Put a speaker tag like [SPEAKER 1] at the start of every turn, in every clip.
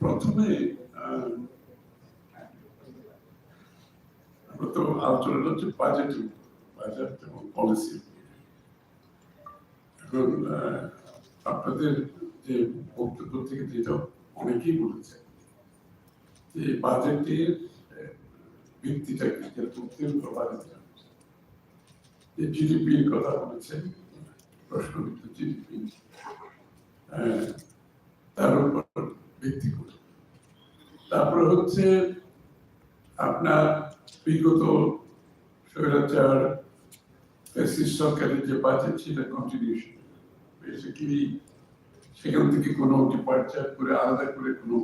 [SPEAKER 1] প্রথমে আমরা তো আলোচনা হচ্ছে বাজেট বাজেট এবং পলিসি এখন আপনাদের যে বক্তব্য থেকে যেটা অনেকেই বলেছে, যে বাজেটের ভিত্তিটা কি কেন্দ্র বাজেটটা যে জিডিপির কথা বলেছেন তার উপর ভিত্তি করে তারপরে হচ্ছে আপনার বিগত স্বৈরাচার সরকারের যে বাজেট সেটা কন্টিনিউশন বেসিক্যালি সেখান থেকে কোনো ডিপার্চার করে আলাদা করে কোনো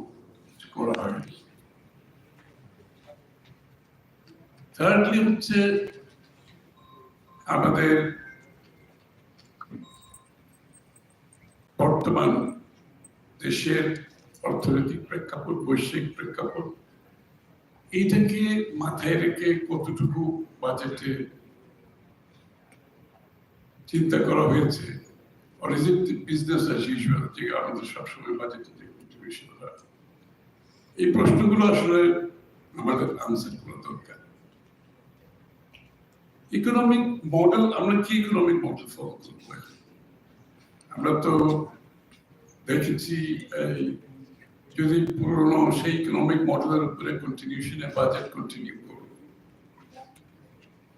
[SPEAKER 1] কিছু করা হয়নি থার্ডলি হচ্ছে আমাদের বর্তমান দেশের অর্থনৈতিক প্রেক্ষাপট, বৈশ্বিক প্রেক্ষাপট, এইটাকে মাথায় রেখে কতটুকু বাজেটে চিন্তা করা হয়েছে? Or is it business as usual? যে আমাদের সবসময় বাজেটে যে কন্ট্রিবিউশন হয় এই প্রশ্নগুলো আসলে আমাদের আনসার করা দরকার। ইকোনমিক মডেল আমরা কি ইকোনমিক মডেল ফলো করব? আমরা তো দেখেছি যদি পুরনো সেই ইকোনমিক মডেলের উপরে কন্টিনিউশনে বাজেট কন্টিনিউ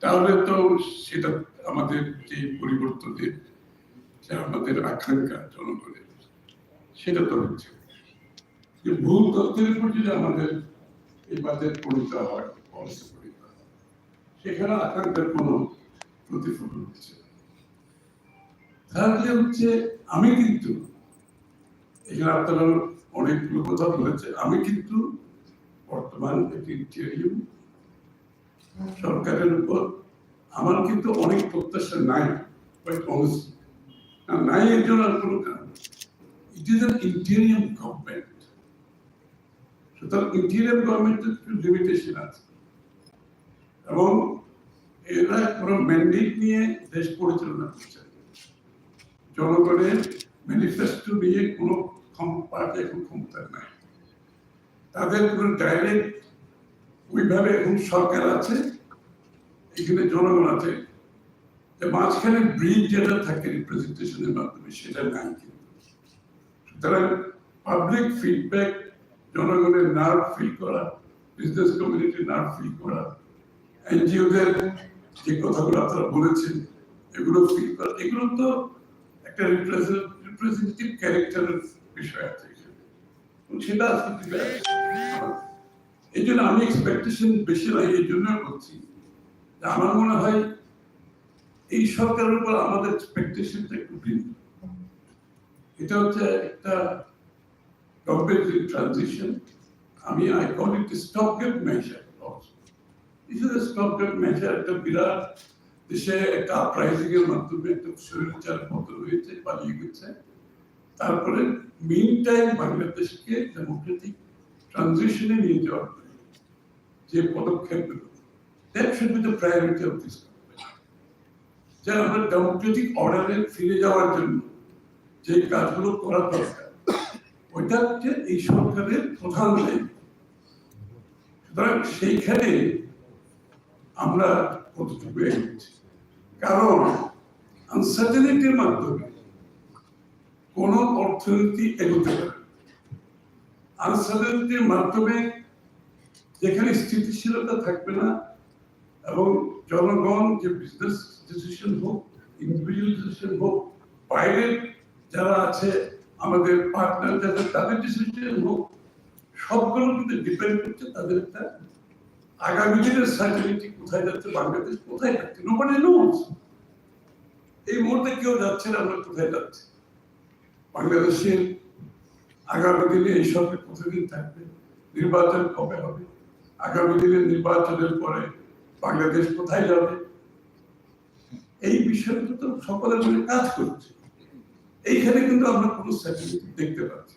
[SPEAKER 1] তাহলে তো সেটা আমাদের যে পরিবর্তনের আমাদের আকাঙ্ক্ষা জনগণের, সেটা তো হচ্ছে। যে ভুল তথ্যের উপর যদি আমাদের এই বাজেট পরিণত হয় পলিসি সেখানে আকাঙ্ক্ষার কোনো প্রতিফলন হচ্ছে তাহলে হচ্ছে আমি কিন্তু এখানে অনেকগুলো কথা বলেছে, আমি কিন্তু বর্তমান সরকারের উপর, আমার কিন্তু অনেক প্রত্যাশা নাই নাই এর জন্য আর কোনো কারণ it is an interim government সুতরাং ইন্টেরিয়ম গভর্নমেন্টের একটু লিমিটেশন আছে। এবং এরা কোনো ম্যান্ডেট নিয়ে দেশ পরিচালনা করছে জনগণের ম্যানিফেস্টো নিয়ে কোনো পার্টি এখন ক্ষমতা নাই। তাদের কোনো ডাইরেক্ট ওইভাবে এখন সরকার আছে, এখানে জনগণ আছে মাঝখানে ব্রিজ যেটা থাকে রিপ্রেজেন্টেশনের মাধ্যমে সেটা নাই সুতরাং পাবলিক ফিডব্যাক জনগণের নার্ভ ফিল করা বিজনেস কমিউনিটির নার্ভ ফিল করা এনজিওদের যে কথাগুলো আপনারা বলেছেন, এগুলো ফিল করা, এগুলো তো একটা রিপ্রেজেন্টেটিভ ক্যারেক্টারের বিষয় সেটা আজকে। এই জন্য আমি এক্সপেকটেশন বেশি নাই এই জন্য বলছি আমার মনে হয় এই সরকারের উপর আমাদের এক্সপেকটেশনটা একটু ভিন্ন। এটা হচ্ছে একটা গভর্নমেন্ট ট্রানজিশন আমি I call it stop gap measure is a stop gap measure, একটা বিরাট দেশে একটা এর মাধ্যমে একটা হয়েছে পালিয়ে গেছে। তারপরে মেইন টাইম বাংলাদেশকে ডেমোক্রেটিক ট্রানজিশনে নিয়ে যাওয়ার যে that should be the priority of this আমরা ডেমোক্রেটিক অর্ডারে ফিরে যাওয়ার জন্য যে কাজগুলো করা দরকার, ওইটা হচ্ছে এই সরকারের প্রধান দায়িত্ব। সুতরাং সেইখানে আমরা কতটুকু এগোচ্ছি? কারণ আনসার্টেনিটির মাধ্যমে কোন অর্থনীতি এগোতে পারে আনসার্টেনিটির মাধ্যমে যেখানে স্থিতিশীলতা থাকবে না এবং জনগণ যে বিজনেস ডিসিশন হোক ইন্ডিভিজুয়াল ডিসিশন হোক বাইরের যারা আছে, আমাদের পার্টনার যাদের, তাদের ডিসিশন হোক সবগুলো কিন্তু ডিপেন্ড করছে তাদের একটা আগামী দিনের সার্টিনিটি কোথায় যাচ্ছে? বাংলাদেশ কোথায় যাচ্ছে? নোবডি নোস এই মুহূর্তে কেউ যাচ্ছে না, আমরা কোথায় যাচ্ছি? বাংলাদেশের আগামী দিনে এই সরকার কতদিন থাকবে? নির্বাচন কবে হবে? আগামী দিনে নির্বাচনের পরে বাংলাদেশ কোথায় যাবে? এই বিষয়টা তো সকলের মনে কাজ করছে। এইখানে কিন্তু আমরা কোনো স্যাটেলাইট দেখতে পাচ্ছি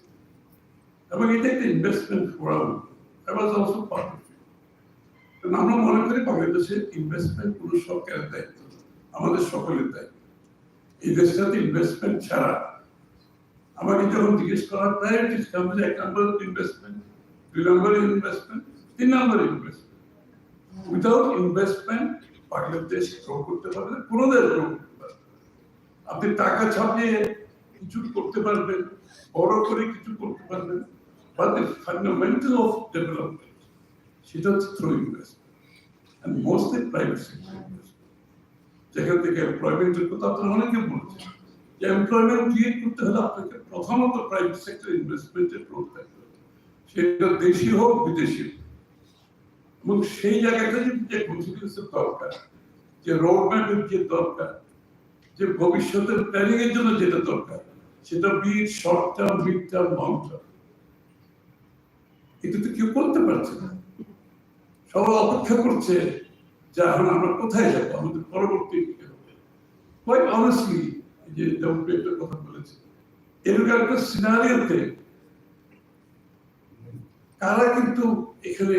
[SPEAKER 1] এবং এটা একটা investment forum I also part আমরা মনে করি বাংলাদেশের ইনভেস্টমেন্ট কোনো সরকারের দায়িত্ব, আমাদের সকলের দায়িত্ব এই দেশটাতে ইনভেস্টমেন্ট ছাড়া আমাকে যখন জিজ্ঞেস করা প্রায়োরিটিস এক নম্বর ইনভেস্টমেন্ট দুই নম্বর ইনভেস্টমেন্ট তিন নম্বর investment without investment Bangladesh grow করতে পারবে কোনো দেশ গ্রো করতে পারবে। আপনি টাকা ছাপিয়ে কিছু করতে পারবেন, বড় করে কিছু করতে পারবেন ফান্ডামেন্টাল অফ ডেভেলপমেন্ট সেটা হচ্ছে through investment mostly private sector যেখান থেকে এমপ্লয়মেন্টের কথা আপনারা অনেকে বলছেন, যে এমপ্লয়মেন্ট ক্রিয়েট করতে হলে আপনাকে প্রথমত প্রাইভেট সেক্টর ইনভেস্টমেন্টের গ্রোথ সেটা দেশি হোক, বিদেশি হোক। এবং সেই জায়গাটা যে কনফিডেন্সের দরকার, যে রোড ম্যাপের যে দরকার, যে ভবিষ্যতের প্ল্যানিং এর জন্য যেটা দরকার, সেটা be short term mid term long term এটা তো কেউ করতে পারছে না। সবাই অপেক্ষা করছে যে এখন আমরা কোথায় যাব? আমাদের পরবর্তী কোয়াইট অনেস্টলি যে যেমন একটা কথা বলেছে, এরকম একটা সিনারিওতে কারা কিন্তু এখানে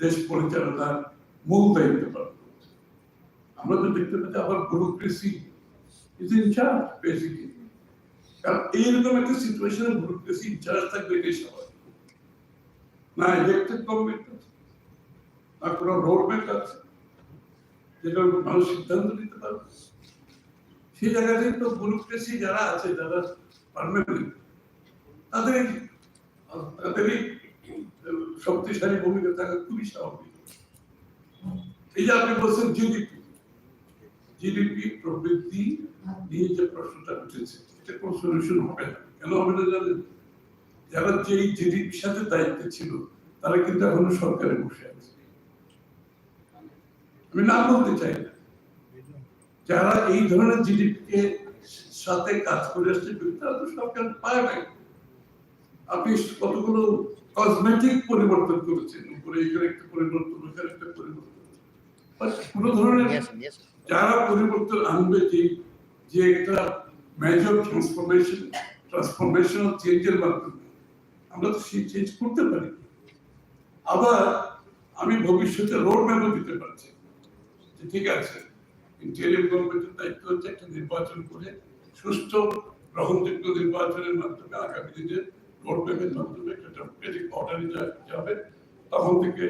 [SPEAKER 1] দেশ পরিচালনার মূল দায়িত্ব পালন করছে? আমরা তো দেখতে পাচ্ছি আবার bureaucracy is in charge basically কারণ এইরকম একটা সিচুয়েশনে ব্যুরোক্রেসি ইন চার্জ থাকবে এটাই স্বাভাবিক। না ইলেকটেড গভর্নমেন্ট না কোনো আছে। যেটা মানুষ সিদ্ধান্ত নিতে পারবে। সেই জায়গাটাই তো যারা আছে, যারা পারমানেন্ট তাদের তাদেরই শক্তিশালী ভূমিকা থাকা খুবই স্বাভাবিক। এই যে আপনি বলছেন জিডিপি জিডিপি প্রবৃদ্ধি নিয়ে যে প্রশ্নটা উঠেছে, এটা কোনো সলিউশন হবে না। কেন হবে না জানেন? যারা যে জিডিপির সাথে দায়িত্বে ছিল, তারা কিন্তু এখনও সরকারে বসে আছে। আমি নাম বলতে চাই না। যারা এই ধরনের জিডিপি সাথে কাজ করে আসছে তারা তো সরকার পায় নাই। আপনি কতগুলো কসমেটিক পরিবর্তন করেছেন? উপরে এখানে একটা পরিবর্তন ওখানে একটা পরিবর্তন। কোনো ধরনের. যারা পরিবর্তন আনবে যে যে একটা মেজর ট্রান্সফরমেশন ট্রান্সফরমেশনাল চেঞ্জের মাধ্যমে আমরা তো সেই চেঞ্জ করতে পারি। আবার আমি ভবিষ্যতে রোড ম্যাপও দিতে পারছি। ঠিক আছে। ইন্টেরিয়াম গভর্নমেন্টের দায়িত্ব হচ্ছে একটা নির্বাচন করে সুষ্ঠু গ্রহণযোগ্য নির্বাচনের মাধ্যমে আগামী দিনে রোড ম্যাপের মাধ্যমে একটা ডেমোক্রেটিক অর্ডারে যাবে, তখন থেকে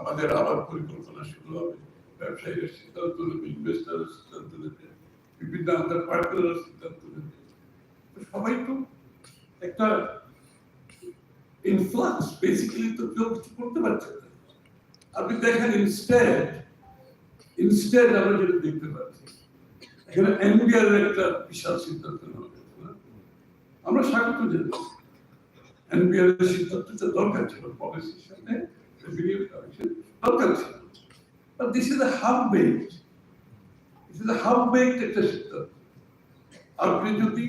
[SPEAKER 1] আমাদের আবার পরিকল্পনা শুরু হবে। ব্যবসায়ীরা সিদ্ধান্ত নেবে ইনভেস্টাররা সিদ্ধান্ত নেবে, বিভিন্ন আন্দার পার্টনাররা সিদ্ধান্ত নেবে। সবাই তো একটা ইনফ্লাক্স বেসিক্যালি তো কেউ কিছু করতে পারছে না। আপনি দেখেন ইনস্টেড ইনস্টেড আমরা যেটা দেখতে পাচ্ছি এখানে এনবিআর একটা বিশাল সিদ্ধান্ত? আমরা স্বাগত এনবিআর এর সিদ্ধান্তটা দরকার ছিল পলিসির সাথে দরকার ছিল baked. This is a half baked একটা সিদ্ধান্ত আপনি যদি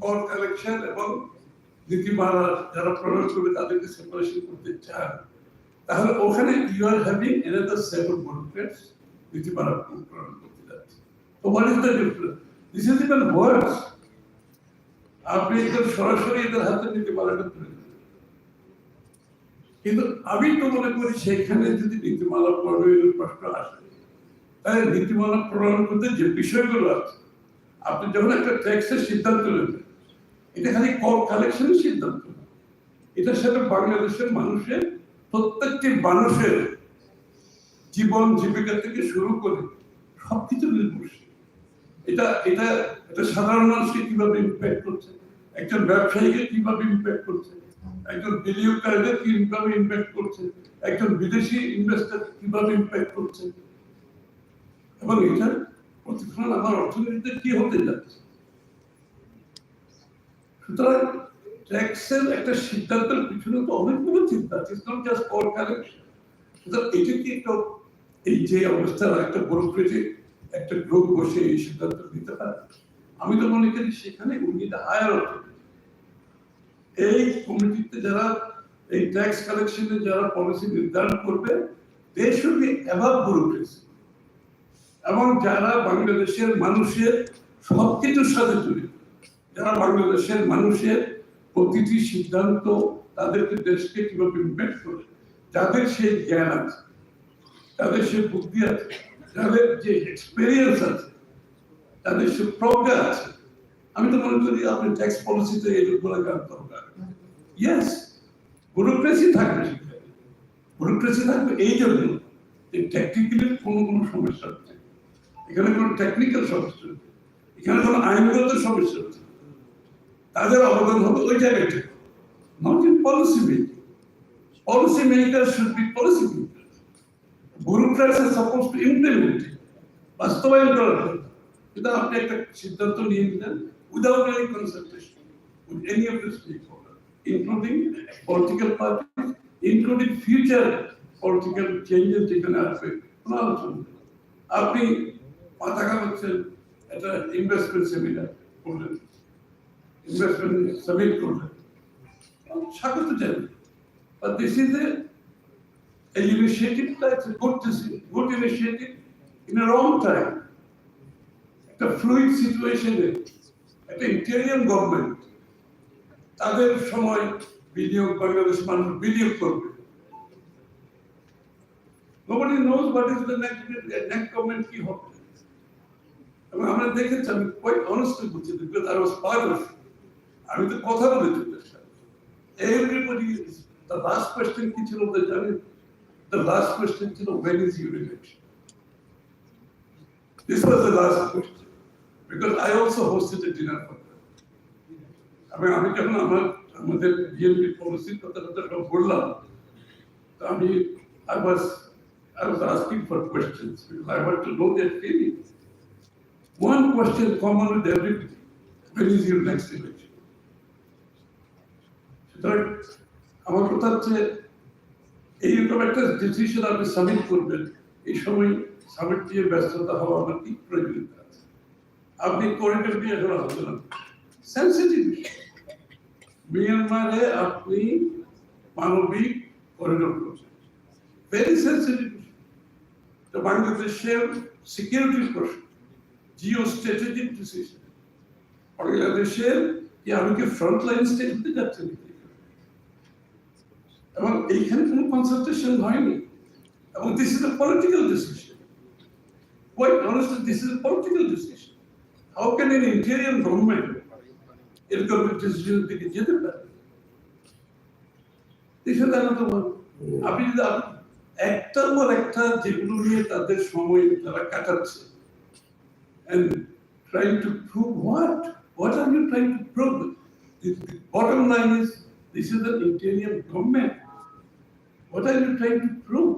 [SPEAKER 1] কর কালেকশন এবং নীতিমালা যারা প্রয়োগ করবে তাদেরকে সেপারেশন করতে চান তাহলে ওখানে you are having another seven bureaucrats নীতিমালা প্রণয়ন করতে যাচ্ছে তো what is the difference this is even worse আপনি এদের সরাসরি এদের হাতে নীতিমালাটা তুলে কিন্তু আমি তো মনে করি সেখানে যদি নীতিমালা প্রণয়নের প্রশ্ন আসে, তাহলে নীতিমালা প্রণয়ন করতে যে বিষয়গুলো আছে, আপনি যখন একটা ট্যাক্সের সিদ্ধান্ত নেবেন, এটা খালি কর কালেকশনের সিদ্ধান্ত এটার সাথে বাংলাদেশের মানুষের প্রত্যেকটি মানুষের জীবন জীবিকা থেকে শুরু করে সবকিছু নির্ভরশীল এটা এটা এটা সাধারণ মানুষকে কীভাবে ইম্প্যাক্ট করছে? একজন ব্যবসায়ীকে কীভাবে ইম্প্যাক্ট করছে? একজন বিনিয়োগকারীদের কীভাবে ইম্প্যাক্ট করছে? একজন বিদেশি ইনভেস্টর কীভাবে ইম্প্যাক্ট করছে? এবং এটার প্রতিফলন আমার অর্থনীতিতে কি হতে যাচ্ছে? সুতরাং ট্যাক্সের একটা সিদ্ধান্তের পিছনে তো অনেকগুলো চিন্তা ইটস জাস্ট কালেকশন কি একটা এই যে একটা একটা গ্রুপ বসে এই সিদ্ধান্ত নিতে পারে? আমি তো মনে করি সেখানে হায়ার এই কমিটিতে যারা, এই ট্যাক্স কালেকশনে যারা পলিসি নির্ধারণ করবে দে শুড অ্যাভাব এবং যারা বাংলাদেশের মানুষের সবকিছুর সাথে জড়িত, যারা বাংলাদেশের মানুষের প্রতিটি সিদ্ধান্ত তাদেরকে দেশকে কীভাবে ইম্প্যাক্ট করে, যাদের সেই জ্ঞান আছে তাদের সেই বুদ্ধি আছে, যাদের যে এক্সপেরিয়েন্স আছে তাদের সে প্রজ্ঞা আছে। আমি তো মনে করি আপনি ট্যাক্স পলিসিতে এই লোকগুলো গান দরকার। ইয়েস ব্যুরোক্রেসি থাকবে সেখানে। ব্যুরোক্রেসি থাকবে এই জন্য যে টেকনিক্যালি কোনো কোনো সমস্যা হচ্ছে এখানে কোনো টেকনিক্যাল সমস্যা হচ্ছে এখানে কোনো আইনগত সমস্যা হচ্ছে তাদের অবদান হবে ওই জায়গাটা not in policy making policy makers should be policy makers. Bureaucrats are supposed to implement it. বাস্তবায়ন করার কথা কিন্তু আপনি একটা সিদ্ধান্ত নিয়ে নিলেন without any consultation with any of the stakeholder including political party including future political changes যেখানে আসবে, কোনো আলোচনা নেই। আপনি মাথা কামাচ্ছেন একটা ইনভেস্টমেন্ট সেমিনার করলেন ইনভেস্টমেন্ট সাবমিট করলেন স্বাগত জানাই But this is a, a initiative that's a good, deci- good initiative in a wrong time. একটা ফ্লুইড সিচুয়েশনে একটা ইন্টেরিয়াম গভর্নমেন্ট তাদের সময় বিনিয়োগ বাংলাদেশ মানুষ বিনিয়োগ করবে Nobody knows what is the next, next government কি হবে এবং আমরা দেখেছি আমি quite honestly বলছি because I was part of it. আমি তো কথা বলেছি ওদের সাথে everybody is, the last question কি ছিল ওদের জানেন the last question ছিল when is your election this was the last question because I also hosted a dinner for them আমি আমি যখন আমার আমাদের বিএনপি পলিসির কথা কথা সব বললাম তো আমি I was I was asking for questions because I want to know their feelings one question common with everybody when is your next election সুতরাং আমার কথা হচ্ছে এইরকম একটা ডিসিশন আপনি সাবমিট করবেন, এই সময় সাবমিট ব্যস্ততা হওয়া আমার কি প্রয়োজনীয়তা আছে? আপনি করিডোর নিয়ে এখন আলোচনা সেন্সিটিভ মিয়ানমারে আপনি মানবিক করিডোর করছেন। ভেরি সেন্সিটিভ তো বাংলাদেশের সিকিউরিটির প্রশ্ন জিও স্ট্র্যাটেজিক ডিসিশন বাংলাদেশের কি আমি কি ফ্রন্ট লাইন স্টেট হতে যাচ্ছি? এবং এইখানে কোনো কনসালটেশন হয়নি এবং this is a political decision quite honestly this is a political decision how can an interim government এরকম ডিসিশন দিকে যেতে পারে দেশের দেখা তো ভালো। আপনি যদি আপ- একটার পর একটা যেগুলো নিয়ে তাদের সময় তারা কাটাচ্ছে and trying to prove what? What are you trying to prove? The, the bottom line is this is an interior government. What are you trying to prove?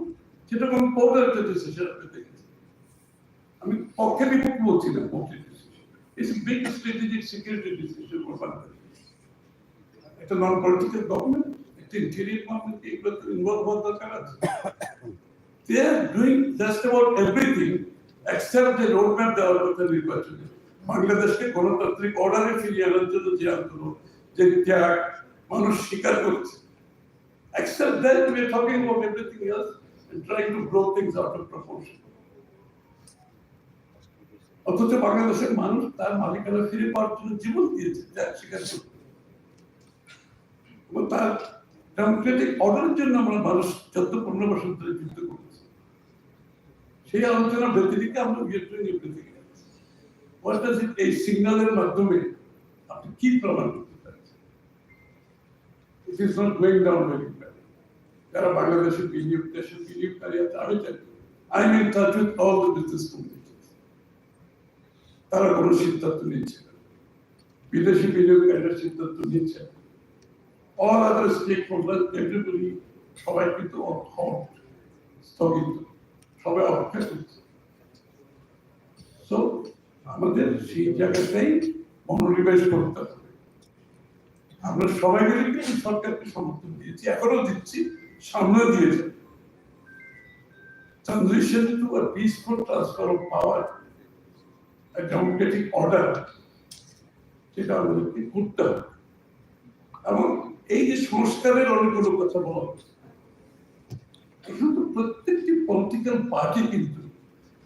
[SPEAKER 1] সেটা পৌর একটা ডিসিশন আপনি দেখেছেন আমি পক্ষে বিপক্ষ বলছি না decision it's big strategic security decision for Bangladesh একটা নন পলিটিক্যাল গভর্নমেন্ট একটা ইন্টেরিয়র গভর্নমেন্ট এগুলোতে ইনভলভ হওয়ার দরকার আছে। They are doing just about everything except the roadmap দেওয়ার কথা নির্বাচনে বাংলাদেশকে গণতান্ত্রিক অর্ডারে ফিরিয়ে আনার জন্য যে আন্দোলন, যে ত্যাগ, মানুষ স্বীকার করছে। Except that we are talking about everything else and trying to blow things out of proportion. অথচ বাংলাদেশের মানুষ তার মালিকানা ফিরে পাওয়ার জন্য জীবন দিয়েছে স্বীকার এবং তার ডেমোক্রেটিক অর্ডারের জন্য আমরা মানুষ চোদ্দ পনেরো বছর ধরে যুদ্ধ করছি সেই আলোচনা ব্যতিরিকে আমরা ইট এই সিগন্যালের মাধ্যমে আপনি কি প্রমাণ করতে পারছেন? It not going down very যারা বাংলাদেশের বিনিয়োগ দেশের বিনিয়োগকারী আছে আমি জানি I with all the business তারা কোনো সিদ্ধান্ত নিচ্ছে না। বিদেশি বিনিয়োগকারীরা সিদ্ধান্ত নিচ্ছে না। All other stakeholders, everybody, সবাই কিন্তু স্থগিত। সবাই অপেক্ষা করছে। আমাদের সেই জায়গাটাই মনোনিবেশ করতে হবে। আমরা সবাই মিলে কিন্তু সরকারকে সমর্থন দিয়েছি এখনও দিচ্ছি। সামনে দিয়েছে transition to a peaceful transfer of power, a democratic order, সেটা আমাদেরকে করতে হবে। এবং এই যে সংস্কারের অনেকগুলো কথা বলা হচ্ছে, এখানে তো প্রত্যেকটি পলিটিক্যাল পার্টি কিন্তু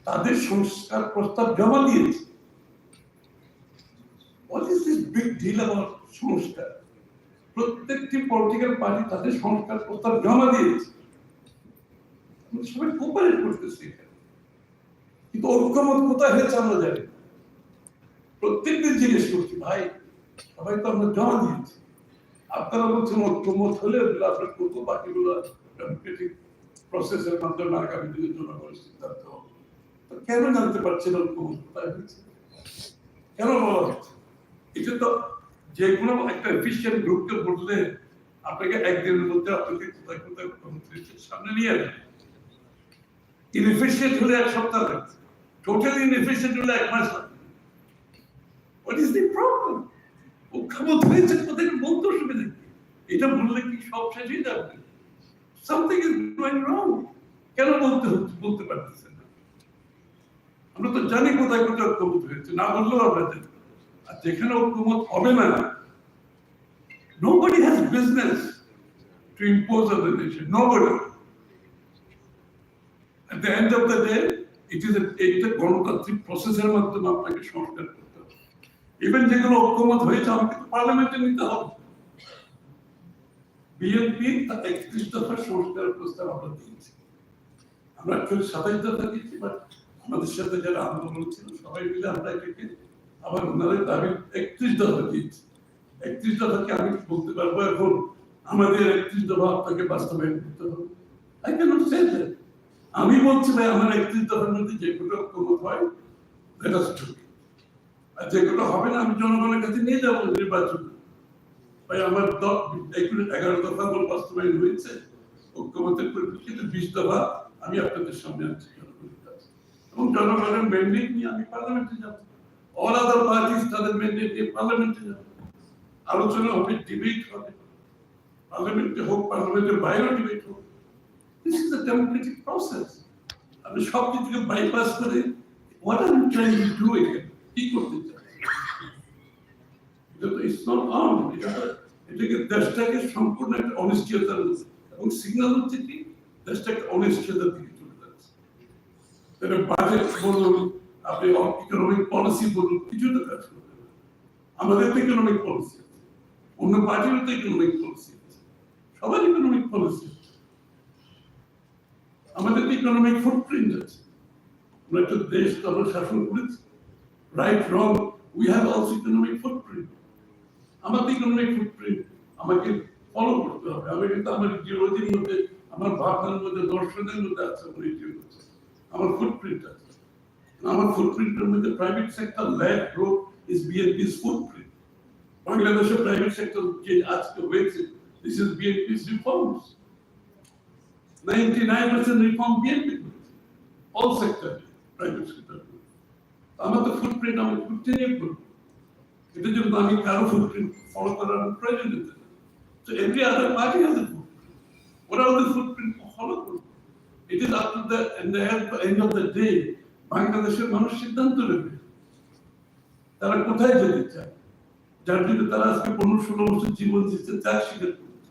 [SPEAKER 1] তাদের সংস্কার প্রস্তাব জমা দিয়েছে। What is this big deal about সংস্কার? প্রত্যেকটি পলিটিক্যাল পার্টি তাদের সংস্কার প্রস্তাব জমা দিয়েছে। সবাই কোপারেট করতেছে কিন্তু ঐক্যমত কোথায় হয়েছে আমরা জানি না। প্রত্যেকদিন জিজ্ঞেস করছি, ভাই, সবাই তো আমরা জমা দিয়েছি। আপনারা বলছেন ঐক্যমত হলে আপনার করব বাকিগুলো ডেমোক্রেটিক প্রসেসের মাধ্যমে আগামী সিদ্ধান্ত তো কেন জানতে পারছেন ঐক্যমত কোথায় হয়েছে? কেন বলা হচ্ছে এটা তো যে কোনো একটা এফিসিয়েন্ট গ্রুপকে বললে আপনাকে একদিনের মধ্যে আপনাকে কোথায় কোথায় কর্মসূচির সামনে নিয়ে আসবে। ইনএফিসিয়েন্ট হলে এক সপ্তাহ লাগছে টোটালি ইনএফিসিয়েন্ট হলে এক মাস লাগবে। হোয়াট ইজ দি প্রবলেম ও কোথায়? বলতে এটা বললে কি সব শেষ হয়ে যাবে? সামথিং ইজ গোয়িং রং কেন বলতে বলতে পারতেছেন না। আমরা তো জানি কোথায় কোথায় ঐক্যমত হয়েছে। না বললেও আমরা জানি। যেখানে ঐক্যমত হবে না, nobody has business to impose on the nobody. At the end of the day, it is a এটা গণতান্ত্রিক প্রসেসের মাধ্যমে আপনাকে সংস্কার করতে হবে। ইভেন যেগুলো ঐক্যমত হয়েছে, আমাকে পার্লামেন্টে নিতে হবে। বিএনপি তার একত্রিশ দফার সংস্কার প্রস্তাব আমরা দিয়েছি। আমরা সাতাইশ দফা দিয়েছি বাট আমাদের সাথে যারা আন্দোলন ছিল, সবাই মিলে আমরা এটাকে আবার ওনাদের দাবি একত্রিশ দফা দিয়েছি। একত্রিশ দফাকে আমি বলতে পারব এখন আমাদের একত্রিশ দফা আপনাকে বাস্তবায়ন করতে হবে। আই ক্যানট সে দ্যাট আমি বলছি ভাই, আমার একত্রিশ দফার মধ্যে যে কোনো ঐক্যমত হয় দ্যাট আস আর যেগুলো হবে না, আমি জনগণের কাছে নিয়ে যাব নির্বাচন। ভাই, আমার এগারো দফা আমার বাস্তবায়ন হয়েছে। ঐক্যমতের পরিপ্রেক্ষিতে বিশ দফা আমি আপনাদের সামনে আনছি জনগণের কাছে। এবং জনগণের ম্যান্ডেট নিয়ে আমি পার্লামেন্টে যাব অল আদার পার্টিস তাদের ম্যান্ডেট নিয়ে আলোচনা হবে ডিবেট হবে পার্লামেন্টে হোক পার্লামেন্টের বাইরেও ডিবেট হোক this is a democratic process আপনি সব কিছুকে বাইপাস করে what are you trying to do কি করতে চান ইটস নট আর্ম এটাকে দেশটাকে সম্পূর্ণ একটা অনিশ্চয়তার মধ্যে এবং সিগন্যাল হচ্ছে কি দেশটা একটা অনিশ্চয়তার দিকে চলে যাচ্ছে বাজেট বলুন আপনি ইকোনমিক পলিসি বলুন, কিছু তো কাজ করবে না। আমাদের তো ইকোনমিক পলিসি অন্য পার্টিরও তো ইকোনমিক পলিসি সবার ইকোনমিক পলিসি আমাদের ইকোনমিক ফুটপ্রিন্ট আছে। আমরা একটা দেশ তো আমরা শাসন করেছি right wrong we have also economic footprint আমার ইকোনমিক ফুটপ্রিন্ট আমাকে ফলো করতে হবে। আমি কিন্তু আমার ইডিওলজির মধ্যে, আমার ভাবনার মধ্যে, দর্শনের মধ্যে আছে, আমার ইডিওলজি আমার ফুটপ্রিন্ট আছে। আমার ফুটপ্রিন্টের মধ্যে private sector led growth is BNP's footprint বাংলাদেশের প্রাইভেট সেক্টর যে আজকে হয়েছে this is BNP's reforms 99% reform BNP all sector private sector আমার তো ফুটপ্রিন্ট আমি কন্টিনিউ করব এটার জন্য আমি কারও ফুটপ্রিন্ট ফলো করার প্রয়োজন নেই তো every other party has a footprint ওরা ওদের ফুটপ্রিন্ট ফলো করবে it is up to the end of the day বাংলাদেশের মানুষ সিদ্ধান্ত নেবে। তারা কোথায় যেতে চায়? যার জন্য তারা আজকে পনেরো ষোলো বছর জীবন দিচ্ছে তার স্বীকার করছে।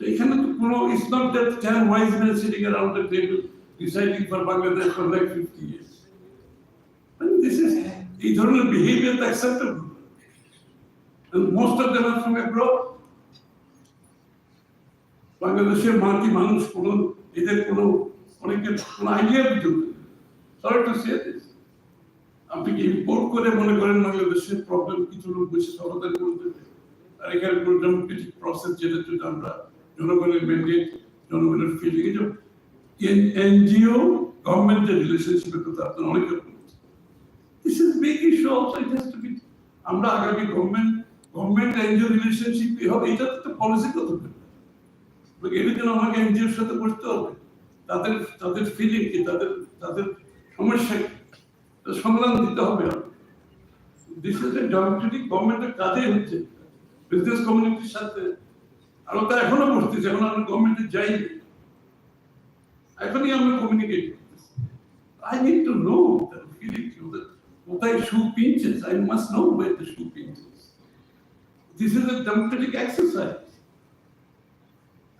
[SPEAKER 1] এখানে তো কোনো not that ten wise man sitting around the table deciding for Bangladesh for like fifty years this is এই ধরনের বিহেভিয়ার তো acceptable most of them are from বাংলাদেশের মাটি মানুষ কোন, এদের কোনো অনেকের কোনো আইডিয়া পর্যন্ত আপনি কি ইম্পোর্ট করে মনে করেন প্রবলেম কিছু লোক বেশি করে দেবে? আর এখানে কোনো ডেমোক্রেটিক প্রসেস যেটা আমরা জনগণের ম্যান্ডেট জনগণের এই এনজিও গভর্নমেন্টের রিলেশনশিপের কথা আপনার this is big issue also it has to be আমরা আগামী গভর্নমেন্ট গভর্নমেন্ট এনজিও রিলেশনশিপ হবে, এটা তো পলিসি কত এটার জন্য আমাকে এনজিওর সাথে বসতে হবে। তাদের তাদের ফিলিং কি তাদের তাদের সমস্যা সংগ্রাম দিতে হবে দিস ইজ এ ডেমোক্রেটিক গভর্নমেন্টের কাজে হচ্ছে। বিজনেস কমিউনিটির সাথে। আর তো এখনও বসতেছে এখন আমরা গভর্নমেন্টে যাইনি এখনই আমরা communicate I need to know কোথায় shoe pinches I must know way the shoe pinches this is a democratic exercise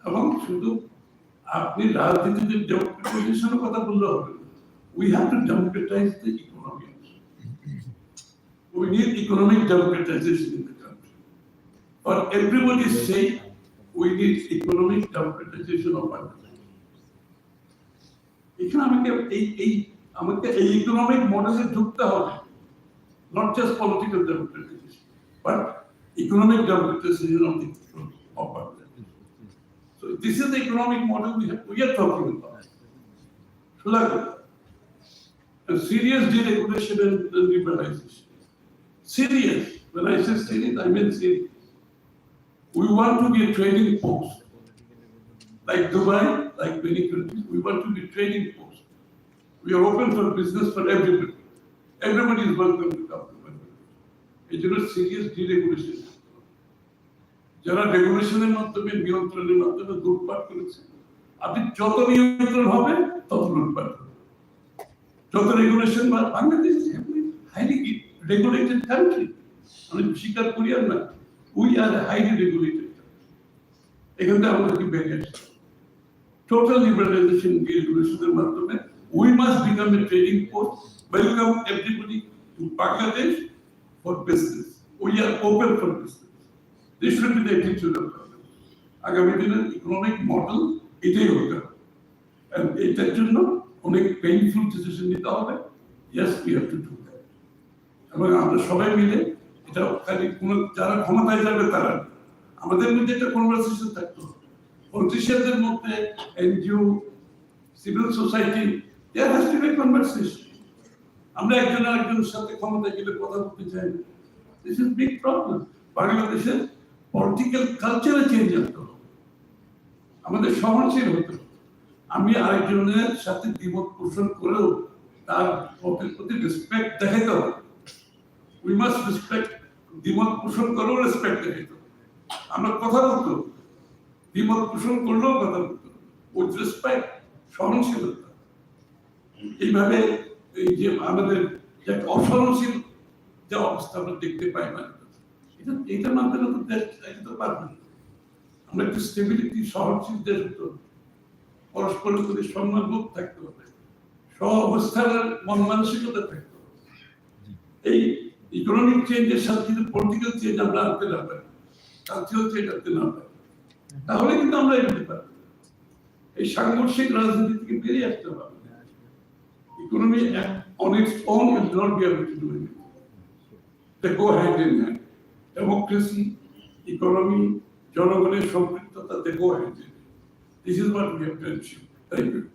[SPEAKER 1] এবং শুধু আপনি রাজনীতিতে ডেমোক্রেটাইজেশনের কথা বললে হবে we have to democratise the economy We need economic democratization in the country. For everybody's sake, we need economic democratization of Bangladesh. এখানে আমাকে এই এই আমাকে এই ইকোনমিক মডেলে ঢুকতে হবে not just political democratization, but economic democratization of the of Bangladesh. So this is the economic model we have, we are talking about. Shula, a serious deregulation and and liberalization. Serious. When I say serious, I mean serious. We want to be a trading post. Like Dubai, like many countries, we want to be a trading post. We are open for business for everybody. Everybody is welcome to come to Bangladesh. এই জন্য serious deregulation যারা রেগুলেশনের মাধ্যমে নিয়ন্ত্রণের মাধ্যমে লুটপাট করেছে আপনি যত নিয়ন্ত্রণ হবে তত লুটপাট হবে যত রেগুলেশন বা বাংলাদেশ হাইলি রেগুলেটেড কান্ট্রি আমি স্বীকার করি আর না উই আর হাইলি রেগুলেটেড এখান আমাদেরকে বেরিয়ে আসতে হবে। total liberalization মাধ্যমে we must become a trading post welcome everybody to Bangladesh for business we are open for business this should be the attitude of আগামী দিনের ইকোনমিক মডেল এটাই হতে হবে এটার জন্য অনেক পেইনফুল ডিসিশন নিতে হবে। Yes, we have to do that এবং আমরা সবাই মিলে এটা খালি কোনো, যারা ক্ষমতায় যাবে তারা আমাদের মধ্যে একটা কনভারসেশন থাকতে হবে। পলিটিশিয়ানদের মধ্যে, NGO civil society there has to be conversation আমরা একজন আরেকজনের সাথে ক্ষমতায় গেলে কথা বলতে চাই দিস ইজ বিগ প্রবলেম বাংলাদেশের পলিটিক্যাল কালচারে চেঞ্জ আনতে হবে। আমাদের সহনশীল হতে হবে। আমি আরেকজনের সাথে দ্বিমত পোষণ করেও তার মতের প্রতি রেসপেক্ট দেখাতে হবে। উই মাস্ট রেসপেক্ট দ্বিমত পোষণ করেও রেসপেক্ট দেখাতে হবে। আমরা কথা বলতে দ্বিমত পোষণ করলেও কথা বলতে উইথ রেসপেক্ট সহনশীলতা। এইভাবে এই যে আমাদের যে অসহনশীল যে অবস্থা আমরা দেখতে পাই না এটা, এইটার মাধ্যমে তো দেশ এগোতে পারবে আমরা একটু স্টেবিলিটি সহনশীল দেশ হতে হবে। পরস্পরের প্রতি সম্মানবোধ থাকতে হবে সহ অবস্থার মন মানসিকতা থাকতে হবে এই ইকোনমিক চেঞ্জের সাথে যদি পলিটিক্যাল চেঞ্জ আমরা আনতে না পারি কালচারাল চেঞ্জ আনতে না পারি তাহলে কিন্তু আমরা এগোতে পারব না। এই সাংঘর্ষিক রাজনীতি থেকে বেরিয়ে আসতে হবে economy its own will not be able to do anything. They go hand in hand. Democracy, economy, জনগণের সম্পৃক্ততা hand in hand. This is what we have to achieve. Thank you.